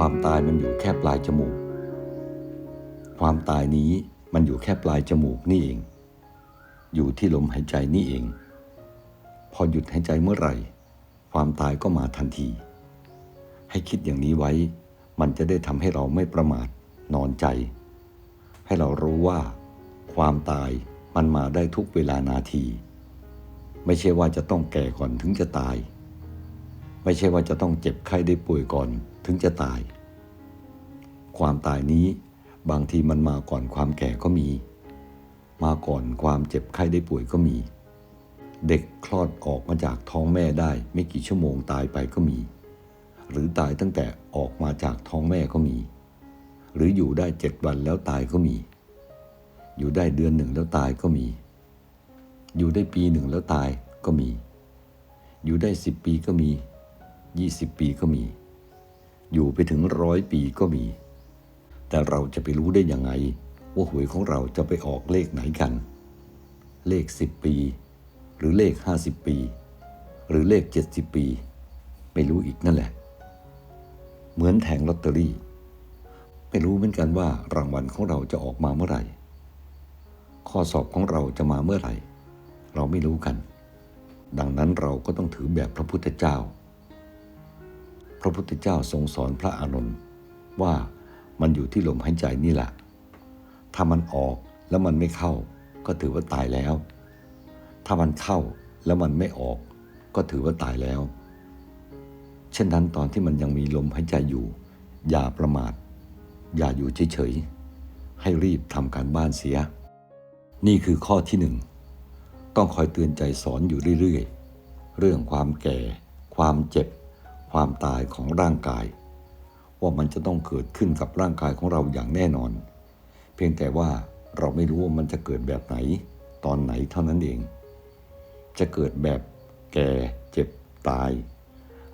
ความตายมันอยู่แค่ปลายจมูก ความตายนี้มันอยู่แค่ปลายจมูกนี่เอง อยู่ที่ลมหายใจนี่เอง พอหยุดหายใจเมื่อไหร่ ความตายก็มาทันที ให้คิดอย่างนี้ไว้ มันจะได้ทำให้เราไม่ประมาทนอนใจ ให้เรารู้ว่า ความตายมันมาได้ทุกเวลานาที ไม่ใช่ว่าจะต้องแก่ก่อนถึงจะตาย ไม่ใช่ว่าจะต้องเจ็บไข้ได้ป่วยก่อน ถึงจะตาย ความตายนี้บางทีมันมาก่อนความแก่ก็มี มาก่อนความเจ็บไข้ได้ป่วยก็มี เด็กคลอดออกมาจากท้องแม่ได้ไม่กี่ชั่วโมงตายไปก็มี หรือตายตั้งแต่ออกมาจากท้องแม่ก็มี หรืออยู่ได้เจ็ดวันแล้วตายก็มี อยู่ได้เดือนหนึ่งแล้วตายก็มี อยู่ได้ปีหนึ่งแล้วตายก็มี อยู่ได้สิบปีก็มียี่สิบปีก็มี อยู่ไปถึงร้อยปีก็มี แต่เราจะไปรู้ได้ยังไง ว่าหวยของเราจะไปออกเลขไหนกัน เลขสิบปี หรือเลขห้าสิบปี หรือเลขเจ็ดสิบปี ไม่รู้อีกนั่นแหละ เหมือนแทงลอตเตอรี่ ไม่รู้เหมือนกันว่ารางวัลของเราจะออกมาเมื่อไหร่ ข้อสอบของเราจะมาเมื่อไหร่ เราไม่รู้กัน ดังนั้นเราก็ต้องถือแบบพระพุทธเจ้า ระพุทธเจ้าทรงสอนพระอานนท์ว่ามันอยู่ที่ลมหายใจนี่แหละ ถ้ามันออกแล้วมันไม่เข้า ก็ถือว่าตายแล้ว ถ้ามันเข้าแล้วมันไม่ออก ก็ถือว่าตายแล้ว เช่นนั้นตอนที่มันยังมีลมหายใจอยู่ อย่าประมาท อย่าอยู่เฉยๆ ให้รีบทำการบ้านเสีย นี่คือข้อที่หนึ่ง ต้องคอยเตือนใจสอนอยู่เรื่อยๆ เรื่องความแก่ ความเจ็บ ความตายของร่างกาย ว่ามันจะต้องเกิดขึ้นกับร่างกายของเราอย่างแน่นอน เพียงแต่ว่าเราไม่รู้ว่ามันจะเกิดแบบไหน ตอนไหนเท่านั้นเอง จะเกิดแบบแก่เจ็บตาย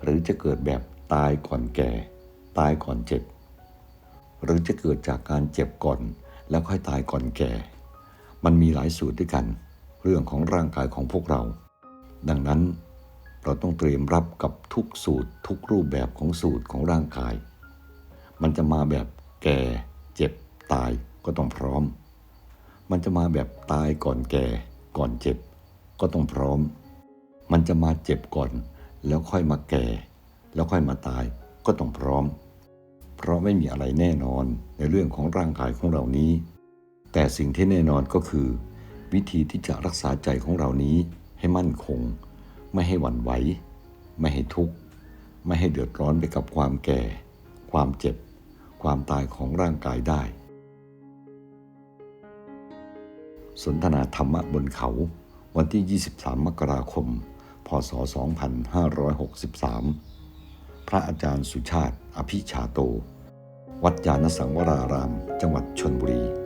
หรือจะเกิดแบบตายก่อนแก่ ตายก่อนเจ็บ หรือจะเกิดจากการเจ็บก่อน แล้วค่อยตายก่อนแก่ มันมีหลายสูตรด้วยกัน เรื่องของร่างกายของพวกเรา ดังนั้น เราต้องเตรียมรับกับทุกสูตร ทุกรูปแบบของสูตรของร่างกาย มันจะมาแบบแก่เจ็บตายก็ต้องพร้อม มันจะมาแบบตายก่อนแก่ก่อนเจ็บ ก็ต้องพร้อม มันจะมาเจ็บก่อน แล้วค่อยมาแก่ แล้วค่อยมาตายก็ต้องพร้อม เพราะไม่มีอะไรแน่นอนในเรื่องของร่างกายของเรานี้ แต่สิ่งที่แน่นอนก็คือ วิธีที่จะรักษาใจของเรานี้ให้มั่นคง ไม่ให้หวั่นไหว ไม่ให้ทุกข์ ไม่ให้เดือดร้อนไปกับความแก่ ความเจ็บ ความตายของร่างกายได้ สนทนาธรรมะบนเขา วันที่ 23 มกราคม พศ 2563 พระอาจารย์สุชาติ อภิชาโต วัดยานสังวราราม จังหวัดชนบุรี